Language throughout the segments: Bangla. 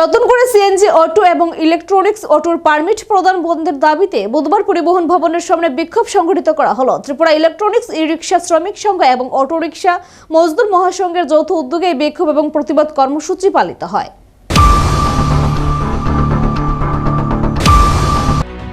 নতুন করে সিএনজি অটো এবং ইলেকট্রনিক্স অটোর পারমিট প্রদান বন্ধের দাবিতে বুধবার পরিবহন ভবনের সামনে বিক্ষোভ সংঘটিত করা হলো। ত্রিপুরা ইলেকট্রনিক্স ই রিক্সা শ্রমিক সংঘ এবং অটো রিক্সা মজদুর মহাসংঘের যৌথ উদ্যোগে বিক্ষোভ এবং প্রতিবাদ কর্মসূচি পালিত হয়।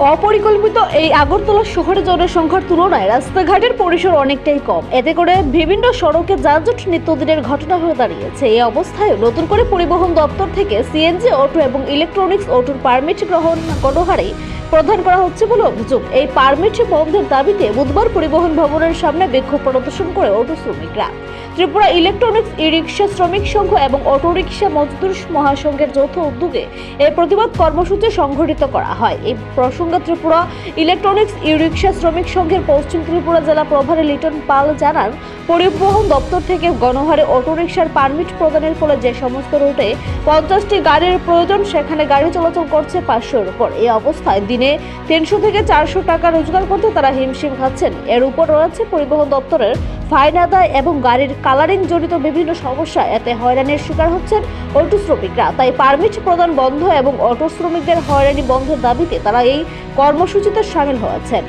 অপরিকল্পিত এই আগরতলা শহরে জনসংখ্যার তুলনায় রাস্তাঘাটের পরিসর অনেকটাই কম। এতে করে বিভিন্ন সড়কে যানজট নিত্যদিনের ঘটনা হয়ে দাঁড়িয়েছে। এই অবস্থায় নতুন করে পরিবহন দপ্তর থেকে সিএনজি অটো এবং ইলেকট্রনিক্স অটোর পারমিট গ্রহণ কোনো হারে প্রদান করা হচ্ছে বলে অভিযোগ। এই পারমিট বন্ধের দাবিতে বুধবার পরিবহন ভবনের সামনে বিক্ষোভ প্রদর্শন করে অটো শ্রমিকরা। ত্রিপুরা ইলেকট্রনিক্স ই রিক্সা শ্রমিক সংঘ এবং অটো রিক্সা মজদুর মহাসংঘের যৌথ উদ্যোগে এই প্রতিবাদ কর্মসূচি সংঘটিত করা হয়। এই প্রসঙ্গে ত্রিপুরা ইলেকট্রনিক্স ই রিক্সা শ্রমিক সংঘের পশ্চিম ত্রিপুরা জেলা প্রভারী লিটন পাল জানান, পরিবহন দপ্তর থেকে গণহারে অটোরিকশার পারমিট প্রদানের ফলে যে সমস্ত রুটে পঞ্চাশটি গাড়ির প্রয়োজন, সেখানে গাড়ি চলাচল করছে পাঁচশোর উপর। এই অবস্থায় দিনে তিনশো থেকে চারশো টাকা রোজগার করতে তারা হিমশিম খাচ্ছেন। এর উপর রয়েছে পরিবহন দপ্তরের ফাইন আদায় এবং গাড়ির কালারিং জড়িত বিভিন্ন সমস্যা, এতে হয়রানির শিকার হচ্ছেন অটো শ্রমিকরা তাই পারমিট প্রদান বন্ধ এবং অটো শ্রমিকদের হয়রানি বন্ধের দাবিতে তারা এই কর্মসূচিতে সামিল হয়েছেন।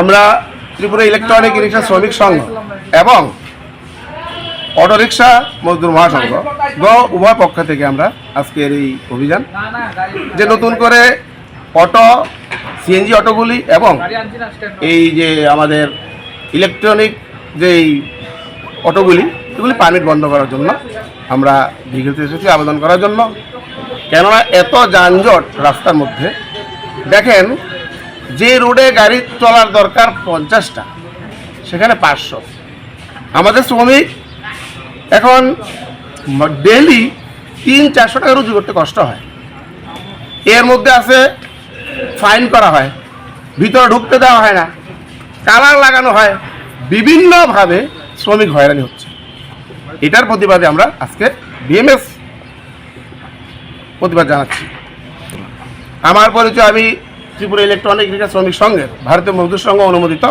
আমরা ত্রিপুরা ইলেকট্রনিক রিক্সা শ্রমিক সংঘ এবং অটোরিকশা মজদুর মহাসংঘ। উভয় পক্ষ থেকে আমরা আজকের এই অভিযান। যে নতুন করে অটো, সিএনজি অটোগুলি এবং এই যে আমাদের ইলেকট্রনিক যে এই অটোগুলি, এগুলি পারমিট বন্ধ করার জন্য আমরা বিঘিত এসেছি আবেদন করার জন্য। কেননা এত যানজট রাস্তার মধ্যে। দেখেন, যে রোডে গাড়ি চলার দরকার পঞ্চাশটা, সেখানে পাঁচশো। আমাদের শ্রমিক এখন ডেলি তিন, চারশো টাকা রুজি করতে কষ্ট হয়। এর মধ্যে আছে ফাইন করা হয়, ভিতরে ঢুকতে দেওয়া হয় না কালার লাগানো হয়, বিভিন্নভাবে শ্রমিক হয়রানি হচ্ছে। এটার প্রতিবাদে আমরা আজকে বিএমএস প্রতিবাদ জানাচ্ছি। আমার পরিচয়, আমি ত্রিপুরা ইলেকট্রনিক রিক্সা শ্রমিক সংঘের, ভারতীয় মজদুর সংঘ অনুমোদিত।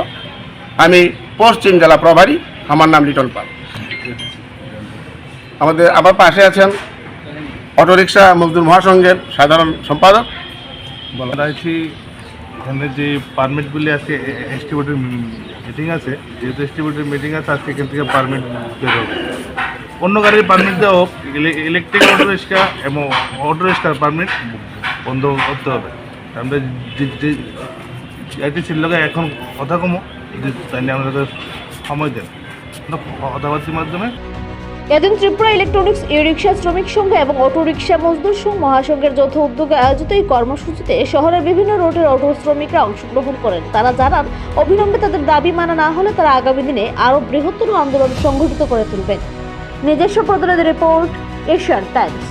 আমি পশ্চিম জেলা প্রভারী, আমার নাম লিটন পাল। আমাদের আমার পাশে আছেন অটোরিকশা মজদুর মহাসংঘের সাধারণ সম্পাদক। বলা আছি এখানে যে পারমিটগুলি আজকে এস্টিমেটের মিটিং আছে, যেহেতু এস্টিমেটের মিটিং আছে, আজকে এখান থেকে পারমিট বের হবে। অন্য গাড়ির পারমিট দেওয়া হোক ইলেকট্রিক অটো রিক্সা এবং অটো রিক্সার পারমিট বন্ধ করতে হবে। আমরা ছিল এখন কথা কমো তাই আমাদের সময় দেন। কথাবার্তির মাধ্যমে এদিন ত্রিপুরা ইলেকট্রনিক্স ই রিক্সা শ্রমিক সংঘ এবং অটো রিক্সা মজদুর সংঘ মহাসংঘের যৌথ উদ্যোগে আয়োজিত এই কর্মসূচিতে শহরের বিভিন্ন রোডের অটো শ্রমিকরা অংশগ্রহণ করেন। তারা জানান, অবিলম্বে তাদের দাবি মানা না হলে তারা আগামী দিনে আরও বৃহত্তর আন্দোলন সংগঠিত করে তুলবেন। নিজস্ব প্রতিনিধি রিপোর্ট, এশিয়ান টাইমস।